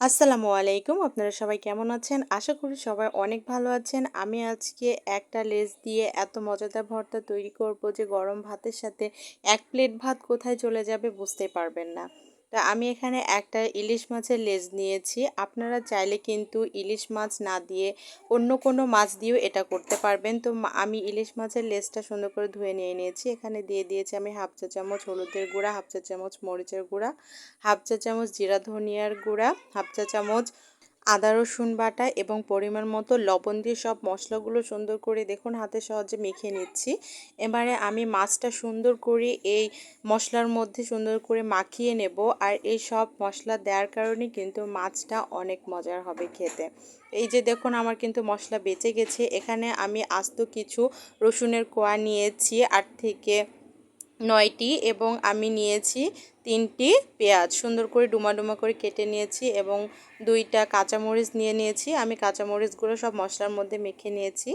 আসসালামু আলাইকুম। আপনারা সবাই কেমন আছেন? আশা করি সবাই অনেক ভালো আছেন। আমি আজকে একটা লেস দিয়ে এত মজাদার ভর্তা তৈরি করব যে গরম ভাতের সাথে এক প্লেট ভাত কোথায় চলে যাবে বুঝতে পারবেন না। তা আমি এখানে একটা ইলিশ মাছের লেজ নিয়েছি। আপনারা চাইলে কিন্তু ইলিশ মাছ না দিয়ে অন্য কোনো মাছ দিয়েও এটা করতে পারবেন। তো আমি ইলিশ মাছের লেজটা সুন্দর করে ধুয়ে নিয়ে নিয়েছি। এখানে দিয়ে দিয়েছি আমি হাফ চা চামচ হলুদের গুঁড়া, হাফ চা চামচ মরিচের গুঁড়া, হাফ চা চামচ জিরা ধনিয়ার গুঁড়া, হাফ চা চামচ আদা, রসুন বাটা এবং পরিমাণ মতো লবণ দিয়ে সব মশলাগুলো সুন্দর করে দেখুন, হাতে সহজে মেখে নিচ্ছি। এবারে আমি মাছটা সুন্দর করে এই মশলার মধ্যে সুন্দর করে মাখিয়ে নেব আর এই সব মশলা দেওয়ার কারণে কিন্তু মাছটা অনেক মজার হবে খেতে। এই যে দেখুন, আমার কিন্তু মশলা বেঁচে গেছে। এখানে আমি আস্ত কিছু রসুনের কোয়া নিয়েছি, আট থেকে নয়টি এবং আমি নিয়েছি তিনটি পেঁয়াজ। সুন্দর করে ডুমা ডুমা করে কেটে নিয়েছি এবং দুইটা কাঁচামরিচ নিয়ে নিয়েছি। আমি কাঁচামরিচগুলো সব মশলার মধ্যে মেখে নিয়েছি।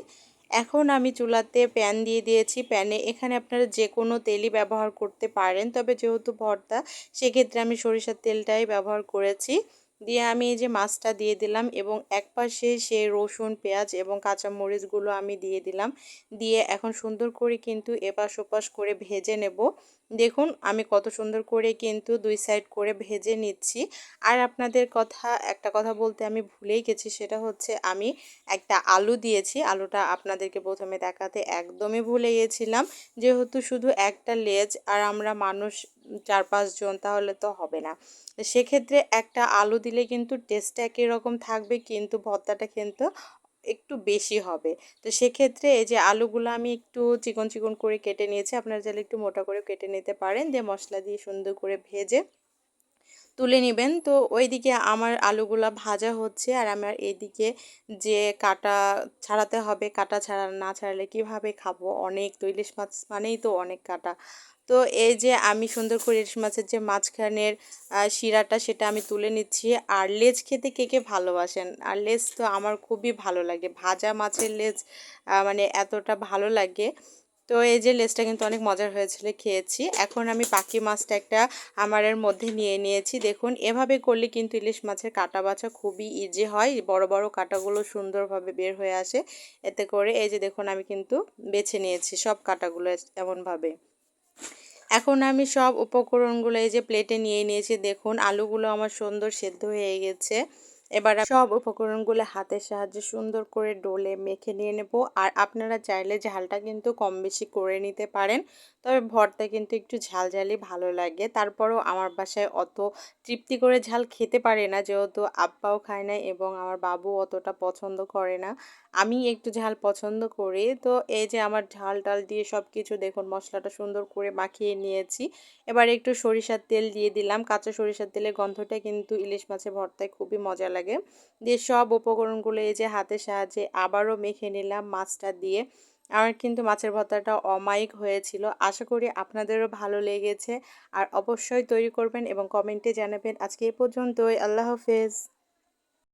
এখন আমি চুলাতে প্যান দিয়ে দিয়েছি। প্যানে এখানে আপনারা যে কোনো তেলই ব্যবহার করতে পারেন, তবে যেহেতু ভর্তা, সেক্ষেত্রে আমি সরিষার তেলটাই ব্যবহার করেছি। দিয়ে আমি এই যে মাছটা দিয়ে দিলাম এবং এক পাশে সে রসুন, পেঁয়াজ এবং কাঁচা মরিচগুলো আমি দিয়ে দিলাম। দিয়ে এখন সুন্দর করে কিন্তু এপাশ ওপাশ করে ভেজে নেব। দেখুন, আমি কত সুন্দর করে কিন্তু দুই সাইড করে ভেজে নিচ্ছি। আর আপনাদের কথা, একটা কথা বলতে আমি ভুলেই গেছি, সেটা হচ্ছে আমি একটা আলু দিয়েছি। আলুটা আপনাদেরকে প্রথমে দেখাতে একদমই ভুলে গিয়েছিলাম যেহেতু শুধু একটা লেজ আর আমরা মানুষ চার পাঁচজন তাহলে তো হবে না। সেক্ষেত্রে একটা আলু দিলে কিন্তু টেস্টটা একই রকম থাকবে, কিন্তু ভর্তাটা কিন্তু একটু বেশি হবে। তো সেক্ষেত্রে এই যে আলুগুলো আমি একটু চিকন চিকন করে কেটে নিয়েছি, আপনারা চাইলে একটু মোটা করে কেটে নিতে পারেন। দিয়ে মশলা দিয়ে সুন্দর করে ভেজে তুলে নেবেন। তো ওইদিকে আমার আলুগুলো ভাজা হচ্ছে আর আমার এদিকে যে কাটা ছাড়াতে হবে, কাটা ছাড়া না ছাড়ালে কীভাবে খাব? অনেক তো ইলিশ মাছ মানেই তো অনেক কাটা। তো এই যে আমি সুন্দর করে ইলিশ মাছের যে মাঝখানের শিরাটা সেটা আমি তুলে নিচ্ছি। আর লেজ খেতে কে কে ভালোবাসেন? আর লেজ তো আমার খুবই ভালো লাগে। ভাজা মাছের লেজ মানে এতটা ভালো লাগে। তো এই যে লেসটা কিন্তু অনেক মজার হয়েছিল, খেয়েছি। এখন আমি পাখি মাছটা একটা আমারের মধ্যে নিয়ে নিয়েছি। দেখুন, এভাবে করলে কিন্তু ইলিশ মাছের কাটা বাছা খুবই ইজি হয়। বড় বড় কাটাগুলো সুন্দরভাবে বের হয়ে আসে। এতে করে এই যে দেখুন, আমি কিন্তু বেছে নিয়েছি সব কাটাগুলো এমনভাবে। এখন আমি সব উপকরণগুলো এই যে প্লেটে নিয়ে নিয়েছি। দেখুন, আলুগুলো আমার সুন্দর সেদ্ধ হয়ে গেছে। এবার সব উপকরণগুলো হাতের সাহায্যে সুন্দর করে ডোলে মেখে নিয়ে নেব। আর আপনারা চাইলে ঝালটা কিন্তু কম বেশি করে নিতে পারেন। তবে ভর্তা কিন্তু একটু ঝাল ঝালই ভালো লাগে। তারপরেও আমার বাসায় অত তৃপ্তি করে ঝাল খেতে পারে না। যেহেতু আব্বাও খায় না এবং আমার বাবু অতটা পছন্দ করে না। আমি একটু ঝাল পছন্দ করি। তো এই যে আমার ঝাল টাল দিয়ে সব কিছু দেখুন, মশলাটা সুন্দর করে মাখিয়ে নিয়েছি। এবার একটু সরিষার তেল দিয়ে দিলাম। কাঁচা সরিষার তেলের গন্ধটা কিন্তু ইলিশ মাছের ভর্তায় খুবই মজা লাগে। দিয়ে সব উপকরণগুলো এই যে হাতের সাহায্যে আবারও মেখে নিলাম মাছটা দিয়ে। আমার কিন্তু মাছের ভর্তাটা অমায়িক হয়েছিল। আশা করি আপনাদেরও ভালো লেগেছে। আর অবশ্যই তৈরি করবেন এবং কমেন্টে জানাবেন। আজকে এ পর্যন্তই। আল্লাহ হাফেজ।